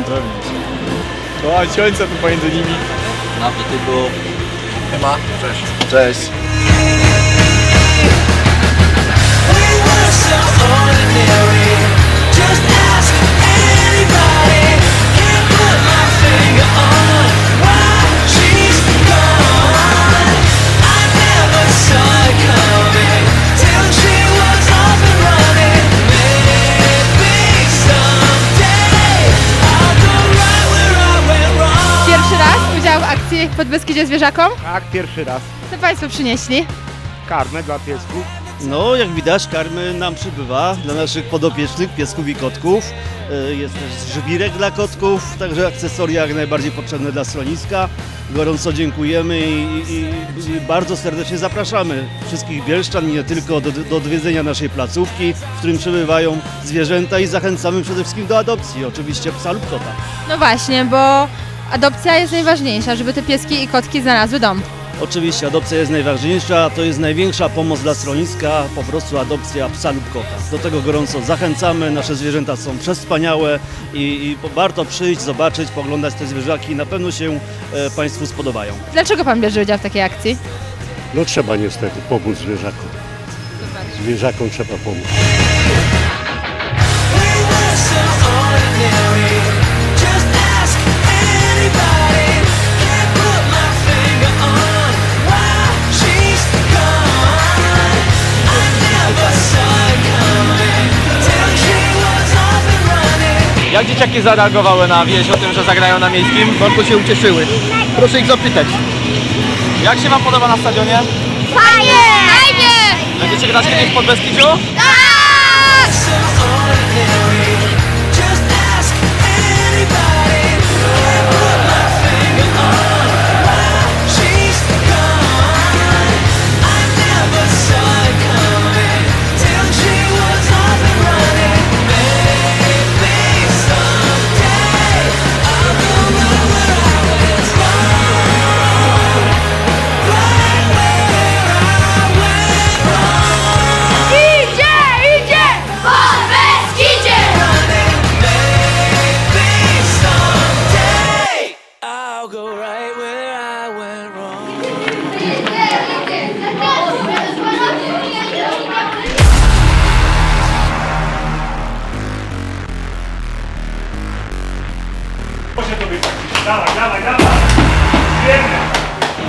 Ósme? O, ciąńca tu pomiędzy nimi. Na tylko... Ema, cześć. Cześć. We were so ordinary. W akcji pod Beskidzie Zwierzakom. Tak, pierwszy raz. Co Państwo przynieśli? Karmę dla piesków. No, jak widać, karmy nam przybywa dla naszych podopiecznych, piesków i kotków. E, Jest też żwirek dla kotków, także akcesoria jak najbardziej potrzebne dla schroniska. Gorąco dziękujemy i, i, i bardzo serdecznie zapraszamy wszystkich bielszczan, nie tylko do, do odwiedzenia naszej placówki, w którym przebywają zwierzęta i zachęcamy przede wszystkim do adopcji, oczywiście psa lub kota. No właśnie, bo adopcja jest najważniejsza, żeby te pieski i kotki znalazły dom. Oczywiście adopcja jest najważniejsza, to jest największa pomoc dla schroniska, po prostu adopcja psa lub kota. Do tego gorąco zachęcamy, nasze zwierzęta są przespaniałe i, i warto przyjść, zobaczyć, poglądać te zwierzaki, na pewno się e, Państwu spodobają. Dlaczego Pan bierze udział w takiej akcji? No trzeba niestety pomóc zwierzakom. Zwierzakom trzeba pomóc. We were so ordinary. Jak dzieciaki zareagowały na wieść o tym, że zagrają na miejskim? Bardzo się ucieszyły. Proszę ich zapytać. Jak się wam podoba na stadionie? Fajnie! Fajnie! Będziecie grać kiedyś pod Beskidziu? So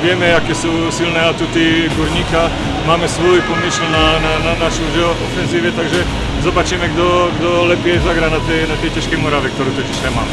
Wiemy. Jakie są silne atuty górnika, mamy swój pomysł na, na, na nasz udział w ofensywie, także zobaczymy kto, kto lepiej zagra na tej, na tej ciężkiej murawie, którą to dzisiaj mamy.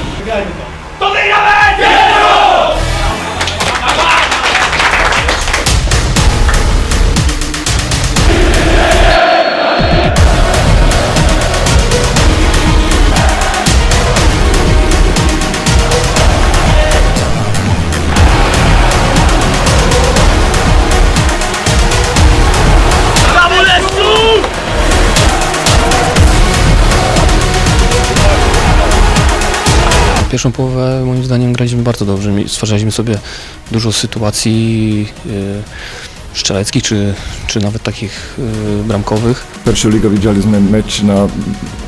Pierwszą połowę moim zdaniem graliśmy bardzo dobrze. Stwarzaliśmy sobie dużo sytuacji y, strzeleckich, czy, czy nawet takich y, bramkowych. Pierwszą ligę widzieliśmy mecz na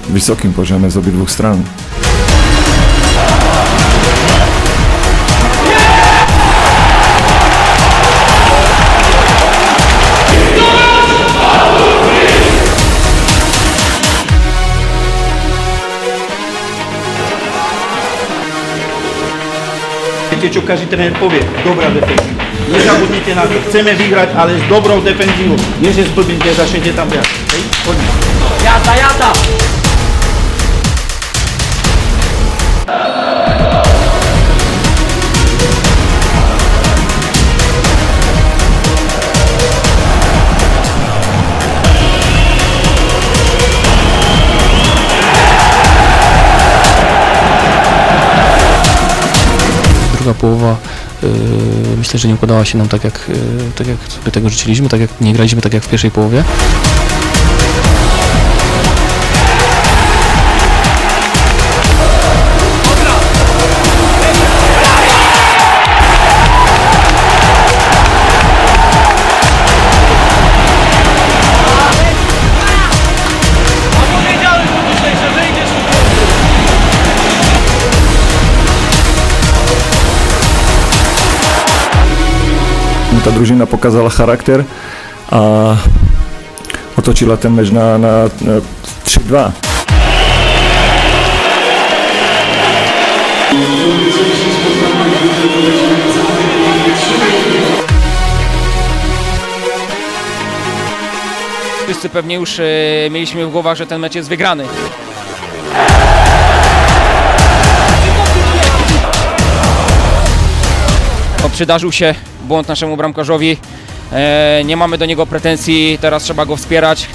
wysokim poziomie z obydwu stron. Viete, čo každý tréner povie? Dobrá defenzíva. Nezabudnite na to. Chceme vyhrať, ale s dobrou defenzívou. Nie, že zblbíte, začnete tam viac. Hej? Poďme. Jazda, jazda! Druga połowa y, myślę, że nie układała się nam tak jak, y, tak jak sobie tego życzyliśmy, tak jak nie graliśmy tak jak w pierwszej połowie. Ta drużyna pokazała charakter a otoczyła ten mecz na, na, na 3-2. Wszyscy pewnie już e, mieliśmy w głowach, że ten mecz jest wygrany. Przydarzył się błąd naszemu bramkarzowi. E, nie mamy do niego pretensji, teraz trzeba go wspierać.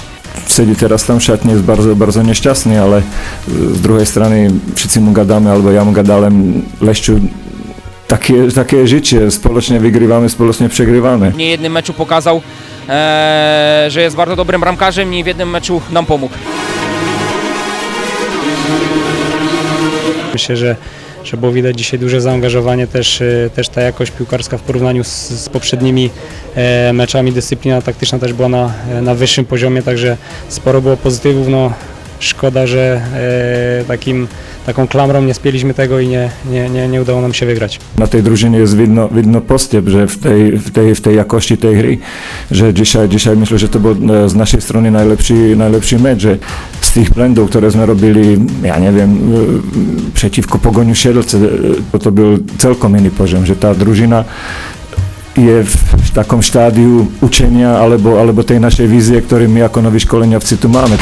Siedzi teraz tam w szatni, jest bardzo, bardzo nieszczęsny, ale y, z drugiej strony wszyscy mu gadamy, albo ja mu gadałem, Leszczu, takie, takie życie, społecznie wygrywamy, społecznie przegrywamy. W niejednym meczu pokazał, e, że jest bardzo dobrym bramkarzem i w jednym meczu nam pomógł. Myślę, że, że było widać dzisiaj duże zaangażowanie, też, e, też ta jakość piłkarska w porównaniu z, z poprzednimi e, meczami. Dyscyplina taktyczna też była na, e, na wyższym poziomie, także sporo było pozytywów. No, szkoda, że e, takim, taką klamrą nie spieliśmy tego i nie, nie, nie, nie udało nam się wygrać. Na tej drużynie jest widno, widno postęp, że w tej, w, tej, w tej jakości tej gry, że dzisiaj, dzisiaj myślę, że to był e, z naszej strony najlepszy, najlepszy mecz, że z tych błędów, które my robili, ja nie wiem, e, przeciwko Pogoniu Siedlce, to, to był całkiem inny poziom, że ta drużyna je w takim stadium uczenia albo, albo tej naszej wizji, której my jako nowi szkoleniowcy tu mamy.